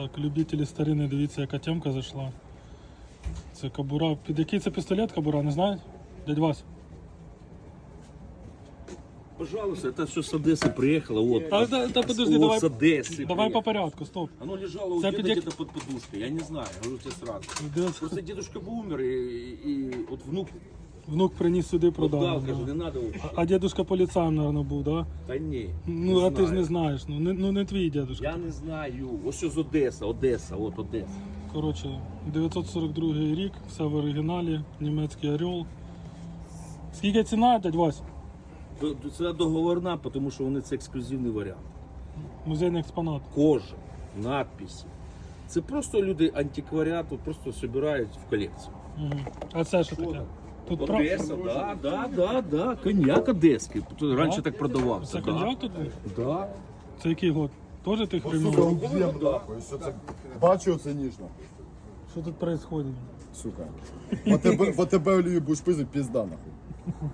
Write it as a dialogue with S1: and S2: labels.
S1: Так, любителі старини, дивіться, яка темка зайшла. Це кабура. Під який це пістолет кабура, не знають? Дядь Вась.
S2: Пожалуйста, это все с Одессы приехало. Вот.
S1: А, да, да, подожди,
S2: вот
S1: давай,
S2: с Одессы.
S1: давай по
S2: приехало.
S1: порядку, стоп.
S2: Оно лежало у
S1: Це
S2: деда
S1: під як-
S2: где-то под подушкой. Я не знаю, говорю тебе сразу.
S1: Де-
S2: Просто дедушка бы умер, и, и вот внук
S1: Внук приніс сюди продав.
S2: продал,
S1: да.
S2: каже, не надо.
S1: А дедушка поліцаєм, мабуть, був, да?
S2: Та ні.
S1: Ну,
S2: не
S1: а ти ж не знаєш. Ну не, ну, не твій дедушка.
S2: Я не знаю. Ось що з Одеса, Одеса, от Одеса.
S1: Коротше, 942 рік, все в оригіналі, німецький орел. Скільки ціна, дядь Вась?
S2: Це договорна, тому що вони це ексклюзивний варіант.
S1: Музейний експонат.
S2: Кожа, надписи. Це просто люди антикваріату просто збирають в колекцію.
S1: Угу. А це що таке? Тут.
S2: Одеса, да, да, да, да, коньяк одеський. Тут раніше так продавався.
S1: Це коньяк тут був?
S2: Да.
S1: Це який год? Тоже тих
S3: Сука,
S1: времен?
S3: уб'єм нахуй. Що це? Бачу це ніжно.
S1: Що тут відбувається?
S3: Сука. По тебе, по тебе олію будеш пиздить, пізда нахуй.